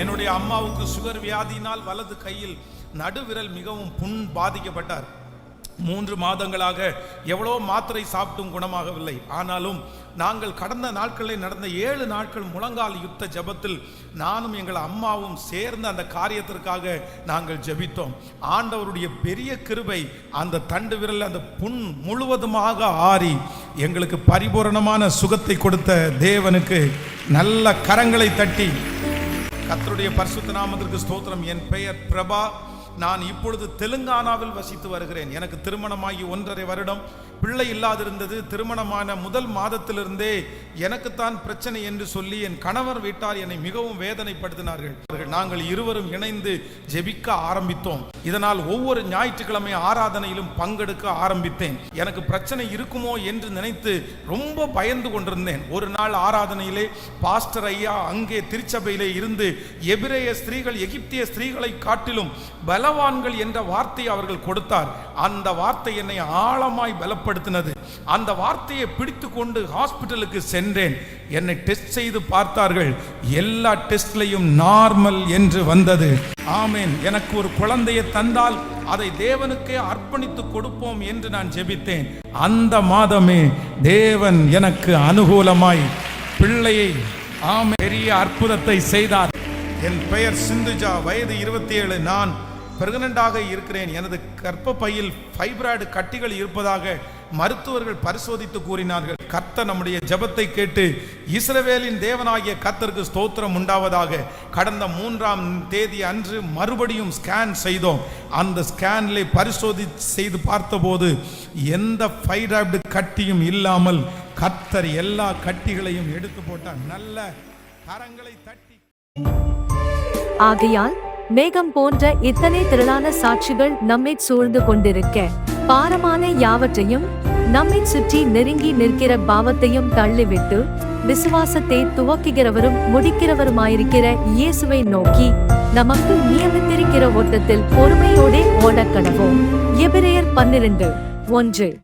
என்னுடைய அம்மாவுக்கு சுகர் வியாதியினால் வலது கையில் நடுவிரல் மிகவும் புண் பாதிக்கப்பட்டார். மூன்று மாதங்களாக எவ்வளோ மாத்திரை சாப்பிட்டும் குணமாகவில்லை. ஆனாலும் நாங்கள் கடந்த நாட்களில் நடந்த ஏழு நாட்கள் முழங்கால் யுத்த ஜெபத்தில் நானும் எங்கள் அம்மாவும் சேர்ந்து அந்த காரியத்திற்காக நாங்கள் ஜெபித்தோம். ஆண்டவருடைய பெரிய கிருபை அந்த தண்டு விரல் அந்த புண் முழுவதுமாக ஆறி எங்களுக்கு பரிபூரணமான சுகத்தை கொடுத்த தேவனுக்கு நல்ல கரங்களை தட்டி கத்தருடைய பரிசுத்த நாமத்திற்கு ஸ்தோத்திரம். என் பெயர் பிரபா. நான் இப்பொழுது தெலுங்கானாவில் வசித்து வருகிறேன். எனக்கு திருமணமாகி ஒன்றரை வருடம். பிள்ளை இல்லாதிருந்தது. திருமணமான முதல் மாதத்திலிருந்தே எனக்குத்தான் பிரச்சனை என்று சொல்லி என் கணவர் வீட்டார். என்னை மிகவும் வேதனைப்படுத்தினார்கள். அவர்கள் நாங்கள் இருவரும் இணைந்து ஜெபிக்க ஆரம்பித்தோம். இதனால் ஒவ்வொரு ஞாயிற்றுக்கிழமை ஆராதனையிலும் பங்கெடுக்க ஆரம்பித்தேன். எனக்கு பிரச்சனை இருக்குமோ என்று நினைத்து ரொம்ப பயந்து கொண்டிருந்தேன். ஒரு நாள் ஆராதனையிலே பாஸ்டர் ஐயா அங்கே திருச்சபையிலே இருந்து எபிரேய ஸ்திரீகள் எகிப்திய ஸ்திரீகளை காட்டிலும் பலவான்கள் என்ற வார்த்தையை அவர்கள் கொடுத்தார். அந்த வார்த்தை என்னை ஆழமாய் பலப்படுத்தினது. அந்த வார்த்தையை பிடித்து கொண்டு ஹாஸ்பிட்டலுக்கு சென்றேன். என்னை டெஸ்ட் செய்து பார்த்தார்கள். எல்லா டெஸ்ட்லையும் நார்மல் என்று வந்தது. ஆமேன். எனக்கு ஒரு குழந்தையை தந்தால் அதை தேவனுக்கே அர்ப்பணித்து கொடுப்போம் என்று நான் ஜெபித்தேன். அந்த மாதமே தேவன் எனக்கு அனுகூலமாய் பிள்ளையை ஆமே பெரிய அற்புதத்தை செய்தார். என் பெயர் சிந்துஜா. வயது இருபத்தி ஏழு நான் பிரெக்னண்டாக இருக்கிறேன். எனது கர்ப்பப்பையில் ஃபைப்ராய்டு கட்டிகள் இருப்பதாக மருத்துவர்கள் பரிசோதித்து கூறினார்கள். கர்த்த நம்முடைய ஜெபத்தை கேட்டு இஸ்ரவேலின் தேவனாகிய கத்தருக்கு ஸ்தோத்திரம் உண்டாவதாக கடந்த மூன்றாம் தேதி அன்று மறுபடியும் ஸ்கேன் செய்தோம். அந்த ஸ்கேனில் பரிசோதி செய்து பார்த்தபோது எந்த ஃபைப்ராய்டு கட்டியும் இல்லாமல் கர்த்தர் எல்லா கட்டிகளையும் எடுத்து போட்டார். நல்ல கரங்களை தட்டி ஆகையால் மேகம் போன்ற இத்தனை திரளான சாட்சிகள் நம்மை சூழ்ந்து கொண்டிருக்க பாரமான யாவற்றையும் நம்மை சுற்றி நெருங்கி நிற்கிற பாவத்தையும் தள்ளிவிட்டு விசுவாசத்தை துவக்குகிறவரும் முடிக்கிறவருமாயிருக்கிற இயேசுவை நோக்கி நமக்கு நியமித்திருக்கிற ஓட்டத்தில் பொறுமையோடே ஓடக்கடவோம். எபிரேயர் பன்னிரண்டு ஒன்று.